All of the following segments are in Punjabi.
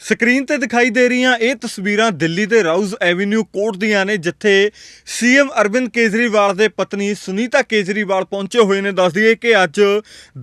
ਸਕਰੀਨ ਤੇ ਦਿਖਾਈ ਦੇ ਰਹੀਆਂ ਇਹ ਤਸਵੀਰਾਂ ਦਿੱਲੀ ਦੇ ਰਾਊਜ਼ ਐਵੇਨਿਊ ਕੋਰਟ ਦੀਆਂ ਨੇ, ਜਿੱਥੇ ਸੀਐਮ ਅਰਵਿੰਦ ਕੇਜਰੀਵਾਲ ਦੇ ਪਤਨੀ ਸੁਨੀਤਾ ਕੇਜਰੀਵਾਲ ਪਹੁੰਚੇ ਹੋਏ ਨੇ। ਦੱਸ ਦਈਏ ਕਿ ਅੱਜ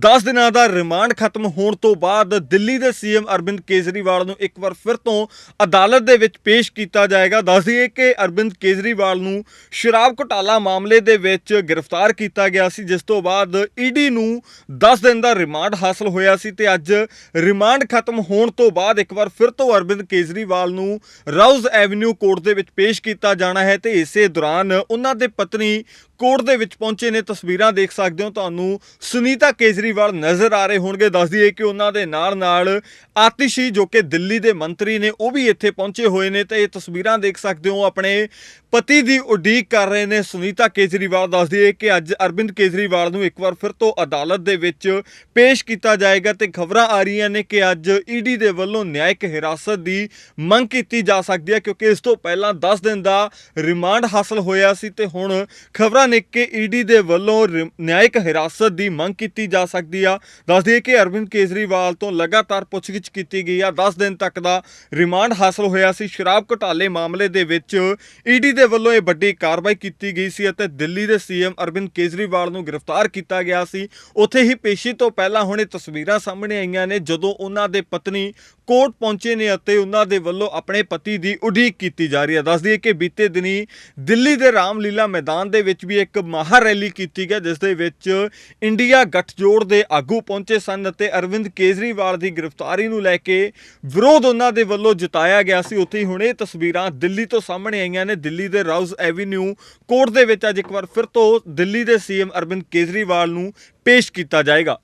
10 ਦਿਨਾਂ ਦਾ ਰਿਮਾਂਡ ਖਤਮ ਹੋਣ ਤੋਂ ਬਾਅਦ ਦਿੱਲੀ ਦੇ ਸੀਐਮ ਅਰਵਿੰਦ ਕੇਜਰੀਵਾਲ ਨੂੰ ਇੱਕ ਵਾਰ ਫਿਰ ਤੋਂ ਅਦਾਲਤ ਦੇ ਵਿੱਚ ਪੇਸ਼ ਕੀਤਾ ਜਾਏਗਾ। ਦੱਸ ਦਈਏ ਕਿ ਅਰਵਿੰਦ ਕੇਜਰੀਵਾਲ ਨੂੰ ਸ਼ਰਾਬ ਘੁਟਾਲਾ ਮਾਮਲੇ ਦੇ ਵਿੱਚ ਗ੍ਰਿਫਤਾਰ ਕੀਤਾ ਗਿਆ ਸੀ, ਜਿਸ ਤੋਂ ਬਾਅਦ ਈਡੀ ਨੂੰ 10 ਦਿਨ ਦਾ ਰਿਮਾਂਡ ਹਾਸਲ ਹੋਇਆ ਸੀ ਤੇ ਅੱਜ ਰਿਮਾਂਡ ਖਤਮ ਹੋਣ ਤੋਂ ਬਾਅਦ ਇੱਕ ਵਾਰ ਫਿਰ ਤੋਂ ਅਰਵਿੰਦ ਕੇਜਰੀਵਾਲ ਨੂੰ ਰਾਉਜ਼ ਐਵੇਨਿਊ ਕੋਰਟ ਦੇ ਵਿੱਚ ਪੇਸ਼ ਕੀਤਾ ਜਾਣਾ ਹੈ ਤੇ ਇਸੇ ਦੌਰਾਨ ਉਹਨਾਂ ਦੇ ਪਤਨੀ ਕੋਰਟ ਦੇ ਵਿੱਚ ਪਹੁੰਚੇ ਨੇ। ਤਸਵੀਰਾਂ ਦੇਖ ਸਕਦੇ ਹੋ, ਤੁਹਾਨੂੰ ਸੁਨੀਤਾ ਕੇਜਰੀਵਾਲ ਨਜ਼ਰ ਆ ਰਹੇ ਹੋਣਗੇ। ਦੱਸ ਦਈਏ ਕਿ ਉਹਨਾਂ ਦੇ ਨਾਲ ਨਾਲ ਆਤਿਸ਼ੀ ਜੋ ਕਿ ਦਿੱਲੀ ਦੇ ਮੰਤਰੀ ਨੇ, ਉਹ ਵੀ ਇੱਥੇ ਪਹੁੰਚੇ ਹੋਏ ਨੇ ਤੇ ਇਹ ਤਸਵੀਰਾਂ ਦੇਖ ਸਕਦੇ ਹੋ। ਆਪਣੇ ਪਤੀ ਦੀ ਉਡੀਕ ਕਰ ਰਹੇ ਨੇ। ਸੁਨੀਤਾ ਕੇਜਰੀਵਾਲ ਦੱਸ ਦਈਏ ਕਿ ਅੱਜ ਅਰਵਿੰਦ ਕੇਜਰੀਵਾਲ ਨੂੰ ਇੱਕ ਵਾਰ ਫਿਰ ਤੋਂ ਅਦਾਲਤ ਦੇ ਵਿੱਚ ਪੇਸ਼ ਕੀਤਾ ਜਾਏਗਾ ਤੇ ਖਬਰਾਂ ਆ ਰਹੀਆਂ ਨੇ ਕਿ ਅੱਜ ਈਡੀ ਦੇ ਵੱਲੋਂ ਨਿਆਇਕ ਹਿਰਾਸਤ ਦੀ ਮੰਗ ਕੀਤੀ ਜਾ ਸਕਦੀ ਹੈ ਕਿਉਂਕਿ ਇਸ ਤੋਂ ਪਹਿਲਾਂ 10 ਦਿਨ ਦਾ ਰਿਮਾਂਡ ਹਾਸਲ ਹੋਇਆ ਸੀ ਤੇ ਹੁਣ ਖਬਰਾਂ ਨੇ ਕਿ ਈਡੀ ਦੇ ਵੱਲੋਂ ਰਿ- ਨਿਆਇਕ ਹਿਰਾਸਤ ਦੀ ਮੰਗ ਕੀਤੀ ਜਾ ਸਕਦੀ ਆ। ਦੱਸ ਦਈਏ ਕਿ ਅਰਵਿੰਦ ਕੇਜਰੀਵਾਲ ਤੋਂ ਲਗਾਤਾਰ ਪੁੱਛਗਿੱਛ ਕੀਤੀ ਗਈ ਆ। 10 ਦਿਨ ਤੱਕ ਦਾ ਰਿਮਾਂਡ ਹਾਸਲ ਹੋਇਆ ਸੀ। ਸ਼ਰਾਬ ਘੁਟਾਲੇ ਮਾਮਲੇ ਦੇ ਵਿੱਚ ਈਡੀ ਦੇ ਵੱਲੋਂ ਇਹ ਵੱਡੀ ਕਾਰਵਾਈ ਕੀਤੀ ਗਈ ਸੀ ਅਤੇ ਦਿੱਲੀ ਦੇ ਸੀਐਮ ਅਰਵਿੰਦ ਕੇਜਰੀਵਾਲ ਨੂੰ ਗ੍ਰਿਫਤਾਰ ਕੀਤਾ ਗਿਆ ਸੀ। ਉੱਥੇ ਹੀ ਪੇਸ਼ੀ ਤੋਂ ਪਹਿਲਾਂ ਹੁਣ ਤਸਵੀਰਾਂ ਸਾਹਮਣੇ ਆਈਆਂ ਨੇ, ਜਦੋਂ ਉਹਨਾਂ ਦੇ ਪਤਨੀ ਕੋਰਟ ਪਹੁੰਚੇ ਨੇ ਅਤੇ ਉਹਨਾਂ ਦੇ ਵੱਲੋਂ ਆਪਣੇ ਪਤੀ ਦੀ ਉਡੀਕ ਕੀਤੀ ਜਾ ਰਹੀ ਹੈ। ਦੱਸ ਦਈਏ ਕਿ ਬੀਤੇ ਦਿਨੀ ਦਿੱਲੀ ਦੇ ਰਾਮਲੀਲਾ ਮੈਦਾਨ ਦੇ ਵਿੱਚ ਵੀ ਇੱਕ ਮਹਾ ਰੈਲੀ ਕੀਤੀ ਗਈ, ਜਿਸ ਦੇ ਵਿੱਚ ਇੰਡੀਆ ਗੱਠਜੋੜ ਦੇ ਆਗੂ ਪਹੁੰਚੇ ਸਨ ਅਤੇ ਅਰਵਿੰਦ ਕੇਜਰੀਵਾਲ ਦੀ ਗ੍ਰਿਫਤਾਰੀ ਨੂੰ ਲੈ ਕੇ ਵਿਰੋਧ ਉਹਨਾਂ ਦੇ ਵੱਲੋਂ ਜਤਾਇਆ ਗਿਆ ਸੀ। ਉੱਥੇ ਹੀ ਹੁਣ ਇਹ ਤਸਵੀਰਾਂ ਦਿੱਲੀ ਤੋਂ ਸਾਹਮਣੇ ਆਈਆਂ ਨੇ। ਦਿੱਲੀ ਦੇ ਰਾਉਜ਼ ਐਵੇਨਿਊ ਕੋਰਟ ਦੇ ਵਿੱਚ ਅੱਜ ਇੱਕ ਵਾਰ ਫਿਰ ਤੋਂ ਦਿੱਲੀ ਦੇ ਸੀਐਮ ਅਰਵਿੰਦ ਕੇਜਰੀਵਾਲ ਨੂੰ ਪੇਸ਼ ਕੀਤਾ ਜਾਏਗਾ।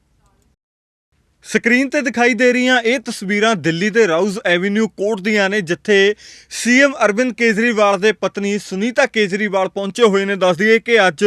ਸਕਰੀਨ ਤੇ ਦਿਖਾਈ ਦੇ ਰਹੀਆਂ ਇਹ ਤਸਵੀਰਾਂ ਦਿੱਲੀ ਦੇ ਰਾਊਜ਼ ਐਵੇਨਿਊ ਕੋਰਟ ਦੀਆਂ ਨੇ, ਜਿੱਥੇ ਸੀਐਮ ਅਰਵਿੰਦ ਕੇਜਰੀਵਾਲ ਦੇ ਪਤਨੀ ਸੁਨੀਤਾ ਕੇਜਰੀਵਾਲ ਪਹੁੰਚੇ ਹੋਏ ਨੇ। ਦੱਸ ਦਈਏ ਕਿ ਅੱਜ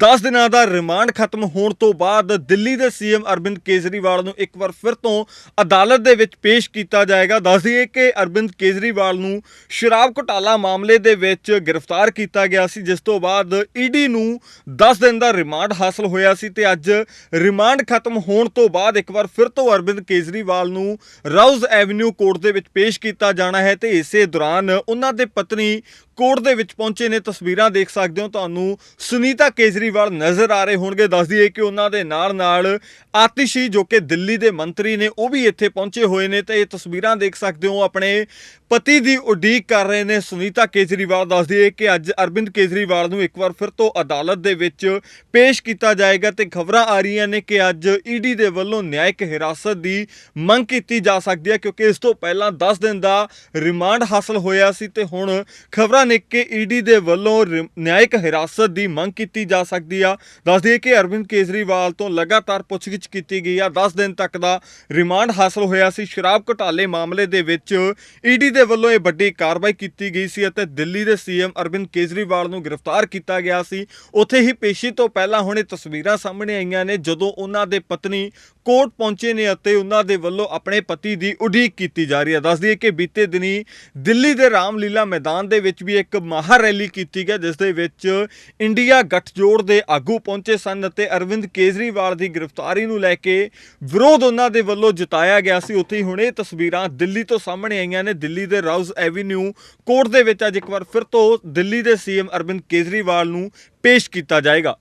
10 ਦਿਨਾਂ ਦਾ ਰਿਮਾਂਡ ਖਤਮ ਹੋਣ ਤੋਂ ਬਾਅਦ ਦਿੱਲੀ ਦੇ ਸੀਐਮ ਅਰਵਿੰਦ ਕੇਜਰੀਵਾਲ ਨੂੰ ਇੱਕ ਵਾਰ ਫਿਰ ਤੋਂ ਅਦਾਲਤ ਦੇ ਵਿੱਚ ਪੇਸ਼ ਕੀਤਾ ਜਾਏਗਾ। ਦੱਸ ਦਈਏ ਕਿ ਅਰਵਿੰਦ ਕੇਜਰੀਵਾਲ ਨੂੰ ਸ਼ਰਾਬ ਘੁਟਾਲਾ ਮਾਮਲੇ ਦੇ ਵਿੱਚ ਗ੍ਰਿਫਤਾਰ ਕੀਤਾ ਗਿਆ ਸੀ, ਜਿਸ ਤੋਂ ਬਾਅਦ ਈਡੀ ਨੂੰ 10 ਦਿਨ ਦਾ ਰਿਮਾਂਡ ਹਾਸਲ ਹੋਇਆ ਸੀ ਤੇ ਅੱਜ ਰਿਮਾਂਡ ਖਤਮ ਹੋਣ ਤੋਂ ਬਾਅਦ ਇੱਕ ਵਾਰ ਫਿਰ ਤੋਂ ਅਰਵਿੰਦ ਕੇਜਰੀਵਾਲ ਨੂੰ ਰਾਉਜ਼ ਐਵੇਨਿਊ ਕੋਰਟ ਦੇ ਵਿੱਚ ਪੇਸ਼ ਕੀਤਾ ਜਾਣਾ ਹੈ ਤੇ ਇਸੇ ਦੌਰਾਨ ਉਹਨਾਂ ਦੇ ਪਤਨੀ ਕੋਰਟ ਦੇ ਵਿੱਚ ਪਹੁੰਚੇ ਨੇ, ਤਸਵੀਰਾਂ ਦੇਖ ਸਕਦੇ ਹੋ, ਤੁਹਾਨੂੰ ਸੁਨੀਤਾ ਕੇਜਰੀਵਾਲ ਨਜ਼ਰ ਆ ਰਹੇ ਹੋਣਗੇ। ਦੱਸ ਦਈਏ ਕਿ ਉਹਨਾਂ ਦੇ ਨਾਲ ਨਾਲ ਆਤਿਸ਼ੀ ਜੋ ਕਿ ਦਿੱਲੀ ਦੇ ਮੰਤਰੀ ਨੇ, ਉਹ ਵੀ ਇੱਥੇ ਪਹੁੰਚੇ ਹੋਏ ਨੇ ਤੇ ਇਹ ਤਸਵੀਰਾਂ ਦੇਖ ਸਕਦੇ ਹੋ, ਆਪਣੇ ਪਤੀ ਦੀ ਉਡੀਕ ਕਰ ਰਹੇ ਨੇ ਸੁਨੀਤਾ ਕੇਜਰੀਵਾਲ। ਦੱਸ ਦਈਏ ਕਿ ਅੱਜ ਅਰਵਿੰਦ ਕੇਜਰੀਵਾਲ ਨੂੰ ਇੱਕ ਵਾਰ ਫਿਰ ਤੋਂ ਅਦਾਲਤ ਦੇ ਵਿੱਚ ਪੇਸ਼ ਕੀਤਾ ਜਾਏਗਾ ਤੇ ਖਬਰਾਂ ਆ ਰਹੀਆਂ ਨੇ ਕਿ ਅੱਜ ਈਡੀ ਦੇ ਵੱਲੋਂ ਨਿਆਇਕ ਹਿਰਾਸਤ ਦੀ ਮੰਗ ਕੀਤੀ ਜਾ ਸਕਦੀ ਹੈ, ਕਿਉਂਕਿ ਇਸ ਤੋਂ ਪਹਿਲਾਂ 10 ਦਿਨ ਦਾ ਰਿਮਾਂਡ ਹਾਸਲ ਹੋਇਆ ਸੀ ਤੇ ਹੁਣ ਖਬਰਾਂ ਨੇ ਕਿ ਈਡੀ ਦੇ ਵੱਲੋਂ ਰਿ- ਨਿਆਇਕ ਹਿਰਾਸਤ ਦੀ ਮੰਗ ਕੀਤੀ ਜਾ ਸਕਦੀ ਆ। ਦੱਸ ਦਈਏ ਕਿ ਅਰਵਿੰਦ ਕੇਜਰੀਵਾਲ ਤੋਂ ਲਗਾਤਾਰ ਪੁੱਛਗਿੱਛ ਕੀਤੀ ਗਈ ਆ। 10 ਦਿਨ ਤੱਕ ਦਾ ਰਿਮਾਂਡ ਹਾਸਲ ਹੋਇਆ ਸੀ। ਸ਼ਰਾਬ ਘੁਟਾਲੇ ਮਾਮਲੇ ਦੇ ਵਿੱਚ ਈਡੀ ਦੇ ਵੱਲੋਂ ਇਹ ਵੱਡੀ ਕਾਰਵਾਈ ਕੀਤੀ ਗਈ ਸੀ ਅਤੇ ਦਿੱਲੀ ਦੇ ਸੀਐਮ ਅਰਵਿੰਦ ਕੇਜਰੀਵਾਲ ਨੂੰ ਗ੍ਰਿਫਤਾਰ ਕੀਤਾ ਗਿਆ ਸੀ। ਉੱਥੇ ਹੀ ਪੇਸ਼ੀ ਤੋਂ ਪਹਿਲਾਂ ਹੁਣ ਇਹ ਤਸਵੀਰਾਂ ਸਾਹਮਣੇ ਆਈਆਂ ਨੇ, ਜਦੋਂ ਉਹਨਾਂ ਦੇ ਪਤਨੀ ਕੋਰਟ ਪਹੁੰਚੇ ਨੇ ਅਤੇ ਉਹਨਾਂ ਦੇ ਵੱਲੋਂ ਆਪਣੇ ਪਤੀ ਦੀ ਉਡੀਕ ਕੀਤੀ ਜਾ ਰਹੀ ਹੈ ਦੱਸ ਦਈਏ ਕਿ ਬੀਤੇ ਦਿਨੀ ਦਿੱਲੀ ਦੇ ਰਾਮਲੀਲਾ ਮੈਦਾਨ ਦੇ ਵਿੱਚ ਵੀ ਵੀ ਇੱਕ ਮਹਾ ਰੈਲੀ ਕੀਤੀ ਗਈ, ਜਿਸ ਦੇ ਵਿੱਚ ਇੰਡੀਆ ਗੱਠਜੋੜ ਦੇ ਆਗੂ ਪਹੁੰਚੇ ਸਨ ਅਤੇ ਅਰਵਿੰਦ ਕੇਜਰੀਵਾਲ ਦੀ ਗ੍ਰਿਫਤਾਰੀ ਨੂੰ ਲੈ ਕੇ ਵਿਰੋਧ ਉਹਨਾਂ ਦੇ ਵੱਲੋਂ ਜਤਾਇਆ ਗਿਆ ਸੀ। ਉੱਥੇ ਹੀ ਹੁਣ ਇਹ ਤਸਵੀਰਾਂ ਦਿੱਲੀ ਤੋਂ ਸਾਹਮਣੇ ਆਈਆਂ ਨੇ। ਦਿੱਲੀ ਦੇ ਰਾਉਜ਼ ਐਵੇਨਿਊ ਕੋਰਟ ਦੇ ਵਿੱਚ ਅੱਜ ਇੱਕ ਵਾਰ ਫਿਰ ਤੋਂ ਦਿੱਲੀ ਦੇ ਸੀਐਮ ਅਰਵਿੰਦ ਕੇਜਰੀਵਾਲ ਨੂੰ ਪੇਸ਼ ਕੀਤਾ ਜਾਏਗਾ।